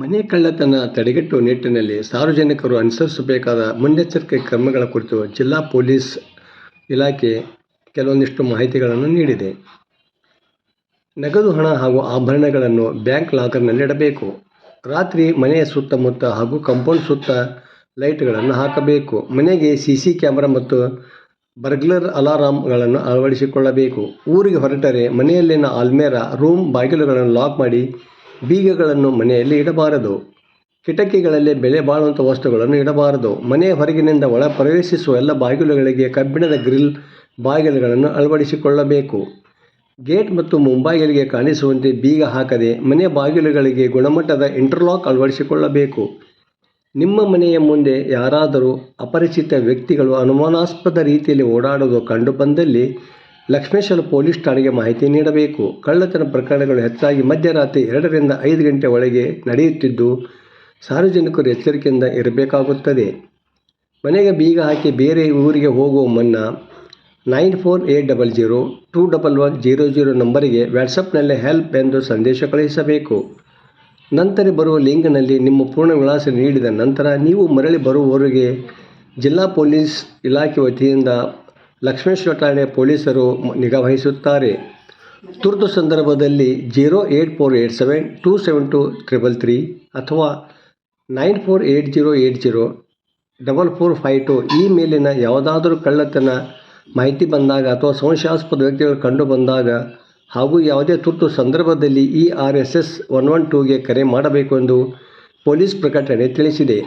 ಮನೆ ಕಳ್ಳತನ ತಡೆಗಟ್ಟುವ ನಿಟ್ಟಿನಲ್ಲಿ ಸಾರ್ವಜನಿಕರು ಅನುಸರಿಸಬೇಕಾದ ಮುನ್ನೆಚ್ಚರಿಕೆ ಕ್ರಮಗಳ ಕುರಿತು ಜಿಲ್ಲಾ ಪೊಲೀಸ್ ಇಲಾಖೆ ಕೆಲವೊಂದಿಷ್ಟು ಮಾಹಿತಿಗಳನ್ನು ನೀಡಿದೆ. ನಗದು ಹಣ ಹಾಗೂ ಆಭರಣಗಳನ್ನು ಬ್ಯಾಂಕ್ ಲಾಕರ್ನಲ್ಲಿಡಬೇಕು ರಾತ್ರಿ ಮನೆಯ ಸುತ್ತಮುತ್ತ ಹಾಗೂ ಕಾಂಪೌಂಡ್ ಸುತ್ತ ಲೈಟ್ಗಳನ್ನು ಹಾಕಬೇಕು. ಮನೆಗೆ ಸಿ ಸಿ ಕ್ಯಾಮರಾ ಮತ್ತು ಬರ್ಗ್ಲರ್ ಅಲಾರಾಮ್ಗಳನ್ನು ಅಳವಡಿಸಿಕೊಳ್ಳಬೇಕು. ಊರಿಗೆ ಹೊರಟರೆ ಮನೆಯಲ್ಲಿನ ಆಲ್ಮೇರ ರೂಮ್ ಬಾಗಿಲುಗಳನ್ನು ಲಾಕ್ ಮಾಡಿ ಬೀಗಗಳನ್ನು ಮನೆಯಲ್ಲಿ ಇಡಬಾರದು. ಕಿಟಕಿಗಳಲ್ಲಿ ಬೆಲೆ ಬಾಳುವಂಥ ವಸ್ತುಗಳನ್ನು ಇಡಬಾರದು. ಮನೆಯ ಹೊರಗಿನಿಂದ ಒಳ ಪ್ರವೇಶಿಸುವ ಎಲ್ಲ ಬಾಗಿಲುಗಳಿಗೆ ಕಬ್ಬಿಣದ ಗ್ರಿಲ್ ಬಾಗಿಲುಗಳನ್ನು ಅಳವಡಿಸಿಕೊಳ್ಳಬೇಕು. ಗೇಟ್ ಮತ್ತು ಮುಂಬಾಗಿಲಿಗೆ ಕಾಣಿಸುವಂತೆ ಬೀಗ ಹಾಕದೆ ಮನೆ ಬಾಗಿಲುಗಳಿಗೆ ಗುಣಮಟ್ಟದ ಇಂಟರ್ಲಾಕ್ ಅಳವಡಿಸಿಕೊಳ್ಳಬೇಕು. ನಿಮ್ಮ ಮನೆಯ ಮುಂದೆ ಯಾರಾದರೂ ಅಪರಿಚಿತ ವ್ಯಕ್ತಿಗಳು ಅನುಮಾನಾಸ್ಪದ ರೀತಿಯಲ್ಲಿ ಓಡಾಡುವುದು ಕಂಡುಬಂದಲ್ಲಿ ಲಕ್ಷ್ಮೇಶ್ವರ ಪೊಲೀಸ್ ಠಾಣೆಗೆ ಮಾಹಿತಿ ನೀಡಬೇಕು. ಕಳ್ಳತನ ಪ್ರಕರಣಗಳು ಹೆಚ್ಚಾಗಿ ಮಧ್ಯರಾತ್ರಿ ಎರಡರಿಂದ ಐದು ಗಂಟೆ ಒಳಗೆ ನಡೆಯುತ್ತಿದ್ದು, ಸಾರ್ವಜನಿಕರು ಎಚ್ಚರಿಕೆಯಿಂದ ಇರಬೇಕಾಗುತ್ತದೆ. ಮನೆಗೆ ಬೀಗ ಹಾಕಿ ಬೇರೆ ಊರಿಗೆ ಹೋಗುವ ಮುನ್ನ nine four eight double zero two double one zero zero ನಂಬರಿಗೆ ವ್ಯಾಟ್ಸಪ್ನಲ್ಲೇ ಹೆಲ್ಪ್ ಎಂದು ಸಂದೇಶ ಕಳುಹಿಸಬೇಕು. ನಂತರ ಬರುವ ಲಿಂಕ್ನಲ್ಲಿ ನಿಮ್ಮ ಪೂರ್ಣ ವಿಳಾಸ ನೀಡಿದ ನಂತರ ನೀವು ಮರಳಿ ಬರುವವರೆಗೆ ಜಿಲ್ಲಾ ಪೊಲೀಸ್ ಇಲಾಖೆ ವತಿಯಿಂದ ಲಕ್ಷ್ಮೇಶ್ವರ ಠಾಣೆ ಪೊಲೀಸರು ನಿಗಾವಹಿಸುತ್ತಾರೆ. ತುರ್ತು ಸಂದರ್ಭದಲ್ಲಿ zero eight four eight seven two seven two triple three ಅಥವಾ nine four eight zero eight zero double four five two ಈ ಮೇಲಿನ ಯಾವುದಾದರೂ ಕಳ್ಳತನ ಮಾಹಿತಿ ಬಂದಾಗ ಅಥವಾ ಸಂಶಯಾಸ್ಪದ ವ್ಯಕ್ತಿಗಳು ಕಂಡು ಬಂದಾಗ ಹಾಗೂ ಯಾವುದೇ ತುರ್ತು ಸಂದರ್ಭದಲ್ಲಿ E R S S one one ಟೂಗೆ ಕರೆ ಮಾಡಬೇಕು ಎಂದು ಪೊಲೀಸ್ ಪ್ರಕಟಣೆ ತಿಳಿಸಿದೆ.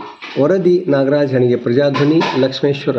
ವರದಿ ನಾಗರಾಜ್ ಹಣಿಗೆ ಪ್ರಜಾಧ್ವನಿ, ಲಕ್ಷ್ಮೇಶ್ವರ.